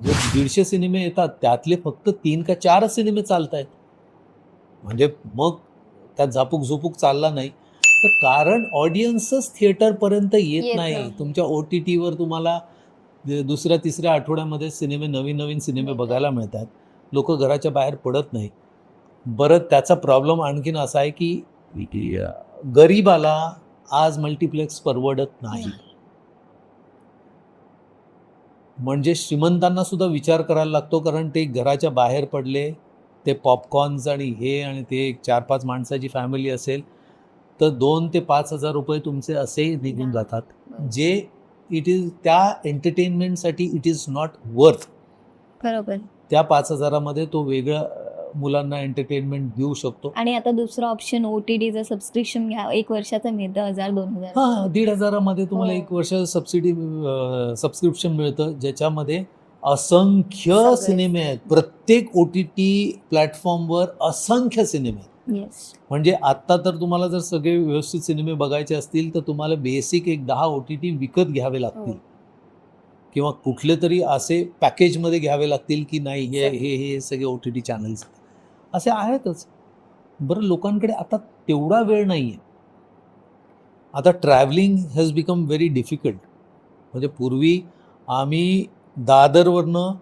जे दीडशे सिनेमे येतात त्यातले फक्त तीन का चारच सिनेमे चालत आहेत म्हणजे मग त्यात झापूक झुपूक चालला नाही. तर कारण ऑडियन्सच थिएटरपर्यंत येत येत. नाही. तुमच्या ओ टी टीवर तुम्हाला दुसऱ्या तिसऱ्या आठवड्यामध्ये सिनेमे नवीन नवीन सिनेमे. बघायला मिळतात. लोक घराच्या बाहेर पडत नाही. बरं त्याचा प्रॉब्लेम आणखीन असा आहे की गरीबाला आज मल्टिप्लेक्स परवडत नाही. म्हणजे श्रीमंतांना सुद्धा विचार करायला लागतो कारण ते घराच्या बाहेर पडले ते पॉपकॉर्न्स आणि हे आणि ते एक चार पाच माणसाची फॅमिली असेल तर दोन ते पाच हजार रुपये तुमचे असे निघून जातात. जे इट इज त्या एंटरटेनमेंटसाठी इट इज नॉट वर्थ बरोबर. त्या पाच हजारामध्ये तो वेगळं मुलांना एंटरटेनमेंट देऊ शकतो. आणि आता दुसरा ऑप्शन ओ टी डीचं सबस्क्रिप्शन घ्या. एक वर्षाचं मिळतं हजार दोन हजार. हां दीड हजारामध्ये तुम्हाला हो. एक वर्ष सबसिडी सबस्क्रिप्शन मिळतं. ज्याच्यामध्ये असंख्य. सिनेमे आहेत. प्रत्येक ओ टी टी प्लॅटफॉर्मवर असंख्य सिनेमे आहेत. म्हणजे आत्ता तर तुम्हाला जर सगळे व्यवस्थित सिनेमे बघायचे असतील तर तुम्हाला बेसिक एक दहा ओ टी टी विकत घ्यावे लागतील. हो. किंवा कुठले तरी असे पॅकेजमध्ये घ्यावे लागतील की नाही हे हे हे सगळे ओ टी टी चॅनल्स असे आहेतच. बरं लोकांकडे आता तेवढा वेळ नाही आहे आता travelling has become very difficult म्हणजे पूर्वी आम्ही दादरवरनं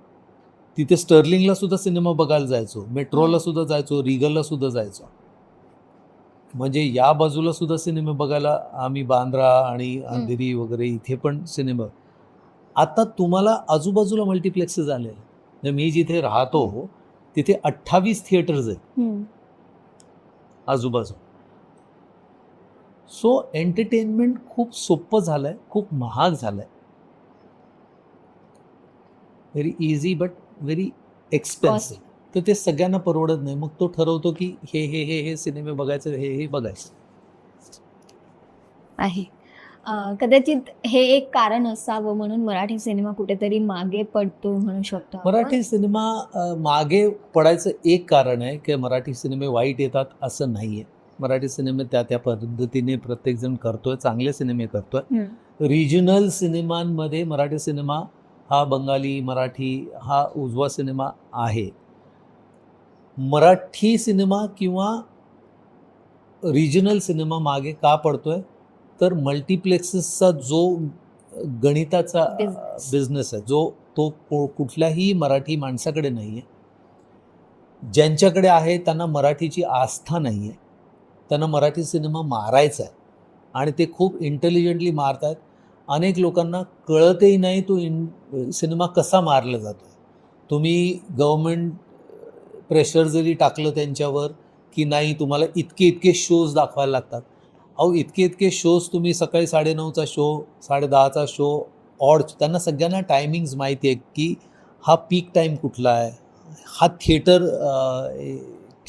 तिथे स्टर्लिंगला सुद्धा सिनेमा बघायला जायचो मेट्रोला सुद्धा जायचो रिगलला सुद्धा जायचो. म्हणजे या बाजूला सुद्धा सिनेमे बघायला आम्ही बांद्रा आणि अंधेरी वगैरे इथे पण सिनेमा. आता तुम्हाला आजूबाजूला मल्टिप्लेक्सेस आले म्हणजे मी जिथे राहतो तिथे अठ्ठावीस थिएटर्स आहेत. आजूबाजू. सो एंटरटेनमेंट खूप सोपं झालंय खूप महाग झालंय. Very easy but very expensive तर ते सगळ्यांना परवडत नाही. मग तो ठरवतो की हे हे हे हे सिनेमे बघायचे हे हे बघायचं. आहे. कदाचित हे एक कारण असावं म्हणून मराठी सिनेमा कुठेतरी मागे पडतो म्हणू शकतो. मराठी सिनेमा मागे पडायचं एक कारण आहे की मराठी सिनेमे वाईट येतात असं नाही आहे मराठी सिनेमे त्या त्या पद्धतीने प्रत्येकजण करतोय चांगले सिनेमे करतोय. रिजनल सिनेमांमध्ये मराठी सिनेमा हा बंगाली मराठी हा उजवा सिनेमा आहे मराठी सिनेमा किंवा रिजनल सिनेमा मागे का पडतोय तर मल्टिप्लेक्सेसचा जो गणिताचा. बिझनेस आहे जो तो कुठल्याही मराठी माणसाकडे नाही आहे ज्यांच्याकडे आहे त्यांना मराठीची आस्था नाही आहे त्यांना मराठी सिनेमा मारायचा आहे. आणि ते खूप इंटेलिजंटली मारत आहेत अनेक लोकांना कळतही नाही तो इन सिनेमा कसा मारला जातो तुम्ही गव्हर्मेंट प्रेशर जरी टाकलं त्यांच्यावर की नाही तुम्हाला इतके इतके शोज दाखवायला लागतात. अहो इतके इतके शोज तुम्ही सकाळी साडेनऊचा शो साडेदहाचा शो ऑड त्यांना सगळ्यांना टायमिंग्स माहिती आहे की हा पीक टाईम कुठला आहे? हा थिएटर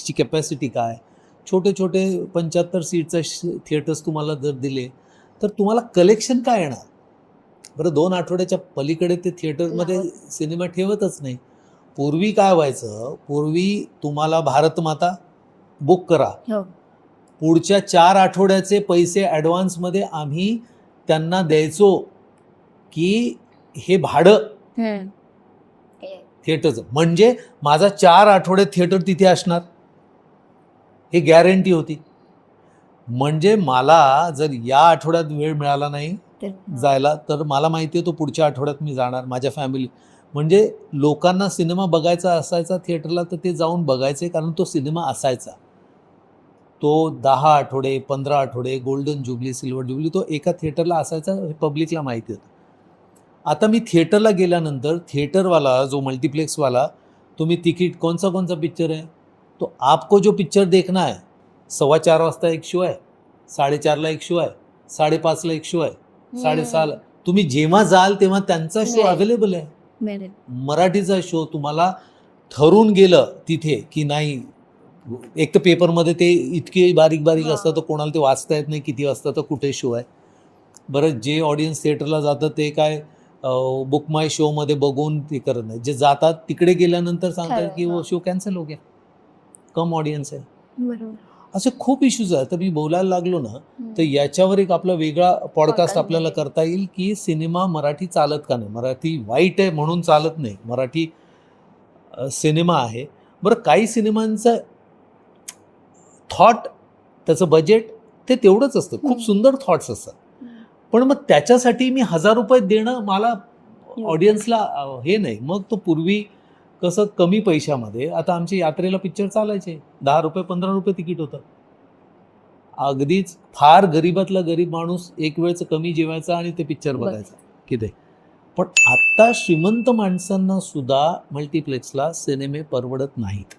ची कॅपॅसिटी काय? छोटे छोटे पंच्याहत्तर सीटचा थिएटर्स तुम्हाला जर दिले तर तुम्हाला कलेक्शन काय येणार? बरं दोन आठवड्याच्या पलीकडे ते थिएटरमध्ये. सिनेमा ठेवतच नाही. पूर्वी काय व्हायचं? पूर्वी तुम्हाला भारतमाता बुक करा. हो. पुढच्या चार आठवड्याचे पैसे ॲडव्हान्समध्ये आम्ही त्यांना द्यायचो की हे भाडं. थिएटरचं. म्हणजे माझा चार आठवडे थिएटर तिथे असणार. हे गॅरंटी होती. म्हणजे मला जर या आठवड्यात वेळ मिळाला नाही जायला तर मला माहिती आहे तो पुढच्या आठवड्यात मी जाणार माझ्या फॅमिली म्हणजे लोकांना सिनेमा बघायचा असायचा थिएटरला तर ते जाऊन बघायचे कारण तो सिनेमा असायचा. तो दहा आठवडे पंधरा आठवडे गोल्डन जुबली सिल्वर जुबली तो एका थिएटरला असायचा हे पब्लिकला माहिती होतं. आता मी थिएटरला गेल्यानंतर थिएटरवाला जो मल्टिप्लेक्सवाला तुम्ही तिकीट कोणचा कोणचा पिक्चर आहे? तो आपको जो पिक्चर देखना है सव्वा चार वाजता एक शो आहे साडेचारला एक शो आहे साडेपाचला एक शो आहे साडेसहाला. तुम्ही जेव्हा जाल तेव्हा त्यांचा शो. अवेलेबल आहे. मराठीचा शो तुम्हाला ठरून गेलं तिथे की नाही एक तर पेपरमध्ये ते इतके बारीक बारीक. असतात तर कोणाला ते वाचता येत नाही किती वाजता तर कुठे शो आहे बरं जे ऑडियन्स थिएटरला जातं ते काय बुक माय शोमध्ये बघून ते करत नाही जे जातात तिकडे गेल्यानंतर सांगतात की वो. शो कॅन्सल हो गया कम ऑडियन्स आहे असे खूप इश्यूज आहेत तर मी बोलायला लागलो ना. तर याच्यावर एक आपला वेगळा पॉडकास्ट आपल्याला. करता येईल की सिनेमा मराठी चालत का नाही मराठी वाईट आहे म्हणून चालत नाही मराठी सिनेमा आहे बरं काही सिनेमांचं थॉट त्याचं बजेट ते तेवढंच असतं खूप. सुंदर थॉट्स असतात. पण मग त्याच्यासाठी मी हजार रुपये देणं मला. ऑडियन्सला हे नाही मग तो पूर्वी कसं कमी पैशामध्ये आता आमच्या यात्रेला पिक्चर चालायचे दहा रुपये पंधरा रुपये तिकीट होतं अगदीच फार गरीबातला गरीब माणूस एक वेळचं कमी जेवायचा आणि ते पिक्चर. बघायचा किती पण आत्ता श्रीमंत माणसांना सुद्धा मल्टिप्लेक्सला सिनेमे परवडत नाहीत